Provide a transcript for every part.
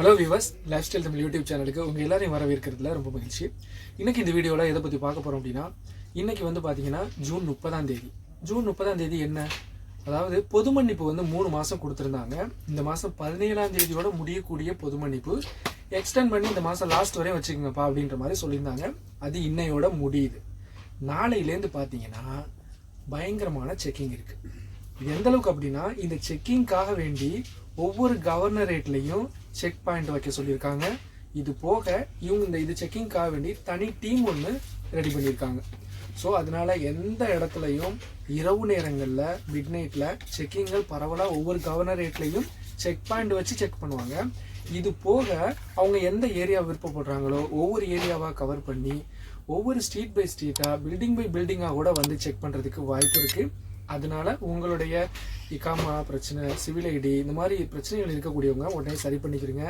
Hello viewers lifestyle Tamil YouTube சேனலுக்கு உங்கள் எல்லாரையும் வரவேற்கிறதுல ரொம்ப மகிழ்ச்சி. இன்னைக்கு இந்த வீடியோவில் எதை பற்றி பார்க்க போகிறோம் அப்படின்னா இன்றைக்கி வந்து பார்த்தீங்கன்னா ஜூன் முப்பதாம் தேதி. ஜூன் முப்பதாம் தேதி என்ன? அதாவது பொது மன்னிப்பு வந்து மூணு மாதம் கொடுத்துருந்தாங்க. இந்த மாதம் பதினேழாம் தேதியோட முடியக்கூடிய பொது மன்னிப்பு. எக்ஸ்டெண்ட் பண்ணி இந்த மாதம் லாஸ்ட் வரையும் வச்சுக்கோங்கப்பா அப்படின்ற மாதிரி சொல்லியிருந்தாங்க. அது இன்னையோட முடியுது. நாளையிலேருந்து பார்த்தீங்கன்னா பயங்கரமான செக்கிங் இருக்குது இது அப்படின்னா இந்த செக்கிங்காக வேண்டி ஒவ்வொரு கவர்னரேட்லையும் செக் பாயிண்ட் வைக்க சொல்லியிருக்காங்க. இது போக இவங்க இந்த இது செக்கிங்காக வேண்டி தனி டீம் ஒன்று ரெடி பண்ணியிருக்காங்க. ஸோ அதனால எந்த இடத்துலையும் இரவு நேரங்களில் மிட் நைட்டில் செக்கிங்கள் பரவலாக ஒவ்வொரு கவர்னரேட்லையும் செக் பாயிண்ட் வச்சு செக் பண்ணுவாங்க. இது போக அவங்க எந்த ஏரியா விருப்பப்படுறாங்களோ ஒவ்வொரு ஏரியாவாக கவர் பண்ணி ஒவ்வொரு ஸ்ட்ரீட் பை ஸ்ட்ரீட்டாக பில்டிங் பை பில்டிங்காக கூட வந்து செக் பண்ணுறதுக்கு வாய்ப்பு இருக்குது அதனால உங்களுடைய இக்காமா பிரச்சனை சிவில் ஐடி இந்த மாதிரி பிரச்சனைகள் இருக்கக்கூடியவங்க உடனே சரி பண்ணிக்கிறீங்க.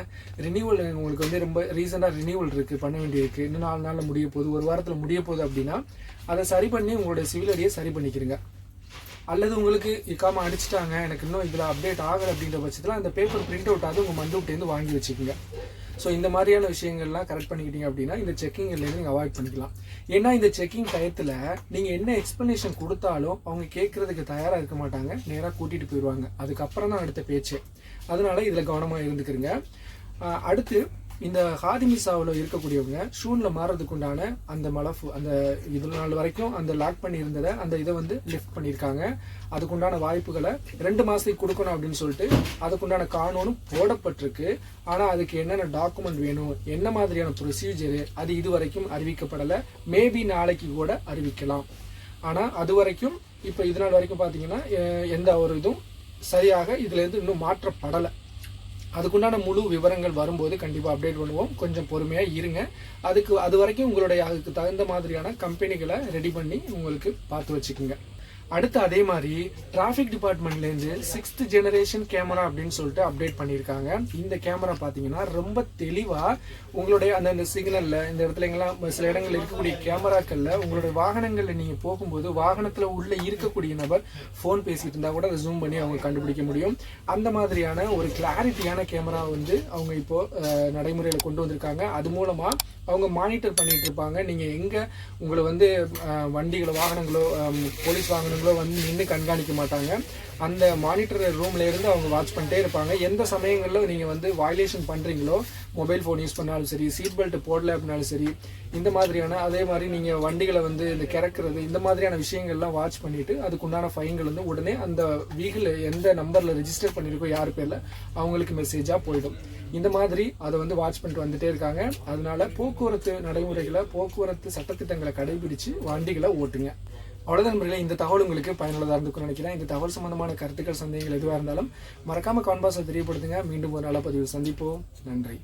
ரினியூவல் உங்களுக்கு வந்து ரொம்ப ரீசெண்டாக ரினியூவல் இருக்குது பண்ண வேண்டியிருக்கு. இன்னும் நாலு நாளில் முடிய போகுது. ஒரு வாரத்தில் முடிய போகுது அப்படின்னா அதை சரி பண்ணி உங்களுடைய சிவில் ஐடியை சரி பண்ணிக்கிறீங்க. அல்லது உங்களுக்கு இக்காம அடிச்சிட்டாங்க எனக்கு இன்னும் இதில் அப்டேட் ஆகலை அப்படின்ற பட்சத்தில் அந்த பேப்பர் பிரிண்ட் அவுட் ஆகுது உங்கள் மண்டூப்டேருந்து வாங்கி வச்சுக்கோங்க. ஸோ இந்த மாதிரியான விஷயங்கள்லாம் கரெக்ட் பண்ணிக்கிட்டீங்க அப்படின்னா இந்த செக்கிங்லேருந்து நீங்கள் அவாய்ட் பண்ணிக்கலாம். ஏன்னா இந்த செக்கிங் டயத்தில் நீங்கள் என்ன எக்ஸ்ப்ளனேஷன் கொடுத்தாலும் அவங்க கேட்குறதுக்கு தயாராக இருக்க மாட்டாங்க. நேராக கூட்டிகிட்டு போயிடுவாங்க. அதுக்கப்புறம் தான் அடுத்த பேச்சு. அதனால இதில் கவனமாக இருந்துக்கிறங்க அடுத்து இந்த ஹாதிமிசாவில் இருக்கக்கூடியவங்க ஷூனில் மாறுறதுக்கு உண்டான அந்த மலஃபு அந்த இவ்வளோ நாள் வரைக்கும் அந்த லாக் பண்ணியிருந்ததை அந்த இதை வந்து லிஃப்ட் பண்ணியிருக்காங்க. அதுக்குண்டான வாய்ப்புகளை ரெண்டு மாதத்துக்கு கொடுக்கணும் அப்படின்னு சொல்லிட்டு அதுக்குண்டான கானூனும் போடப்பட்டிருக்கு. ஆனால் அதுக்கு என்னென்ன டாக்குமெண்ட் வேணும் என்ன மாதிரியான ப்ரொசீஜரு அது இது வரைக்கும் அறிவிக்கப்படலை. மேபி நாளைக்கு கூட அறிவிக்கலாம். ஆனால் அது வரைக்கும் இப்போ இது நாள் வரைக்கும் பார்த்தீங்கன்னா எந்த ஒரு இதுவும் சரியாக இதுலேருந்து இன்னும் மாற்றப்படலை. அதுக்குண்டான முழு விவரங்கள் வரும்போது கண்டிப்பாக அப்டேட் பண்ணுவோம். கொஞ்சம் பொறுமையாக இருங்க. அதுக்கு அது வரைக்கும் உங்களுடைய அதுக்கு தகுந்த மாதிரியான கம்பெனிகளை ரெடி பண்ணி உங்களுக்கு பார்த்து வச்சுக்கோங்க. அடுத்து அதே மாதிரி டிராஃபிக் டிபார்ட்மெண்ட்லேருந்து சிக்ஸ்த் ஜெனரேஷன் கேமரா அப்படின்னு சொல்லிட்டு அப்டேட் பண்ணியிருக்காங்க. இந்த கேமரா பார்த்தீங்கன்னா ரொம்ப தெளிவாக உங்களுடைய அந்த சிக்னலில் இந்த இடத்துல எங்கெல்லாம் சில இடங்கள்ல இருக்கக்கூடிய கேமராக்களில் உங்களுடைய வாகனங்களில் நீங்கள் போகும்போது வாகனத்தில் உள்ள இருக்கக்கூடிய நபர் ஃபோன் பேசிட்டு இருந்தால் கூட அதை ஜூம் பண்ணி அவங்க கண்டுபிடிக்க முடியும். அந்த மாதிரியான ஒரு கிளாரிட்டியான கேமரா வந்து அவங்க இப்போ நடைமுறையில் கொண்டு வந்திருக்காங்க. அது மூலமாக அவங்க மானிட்டர் பண்ணிட்டு இருப்பாங்க. நீங்கள் எங்கே உங்களை வந்து வண்டிகளோ வாகனங்களோ போலீஸ் வாகனங்களோ வந்து நின்று கண்காணிக்க மாட்டாங்க. அந்த மானிட்டர் ரூம்ல இருந்து அவங்க வாட்ச் பண்ணிட்டே இருப்பாங்க. எந்த சமயங்களில் நீங்கள் வந்து வயலேஷன் பண்ணுறீங்களோ மொபைல் ஃபோன் யூஸ் பண்ணாலும் சரி சீட் பெல்ட் போடல அப்படின்னாலும் சரி இந்த மாதிரியான அதே மாதிரி நீங்கள் வண்டிகளை வந்து இந்த கிறக்கிறது இந்த மாதிரியான விஷயங்கள்லாம் வாட்ச் பண்ணிட்டு அதுக்குண்டான ஃபைன்கள் வந்து உடனே அந்த வீகிள் எந்த நம்பரில் ரிஜிஸ்டர் பண்ணியிருக்கோ யார் பேரில் அவங்களுக்கு மெசேஜாக போயிடும். இந்த மாதிரி அதை வந்து வாட்ச் பண்ணிட்டு வந்துட்டே இருக்காங்க. அதனால போக்குவரத்து நடைமுறைகளை போக்குவரத்து சட்டத்திட்டங்களை கடைபிடிச்சு வண்டிகளை ஓட்டுங்க. அவ்வளோதான் நண்பர்களே இந்த தகவல் உங்களுக்கு பயனுள்ளதாக இருந்துக்கும் நினைக்கிறேன். இந்த தகவல் சம்பந்தமான கருத்துக்கள் சந்தேகங்கள் எதுவாக இருந்தாலும் மறக்காம கான்பாஸை தெரியப்படுத்துங்க. மீண்டும் ஒரு நல்ல பதிவு சந்திப்போம். நன்றி.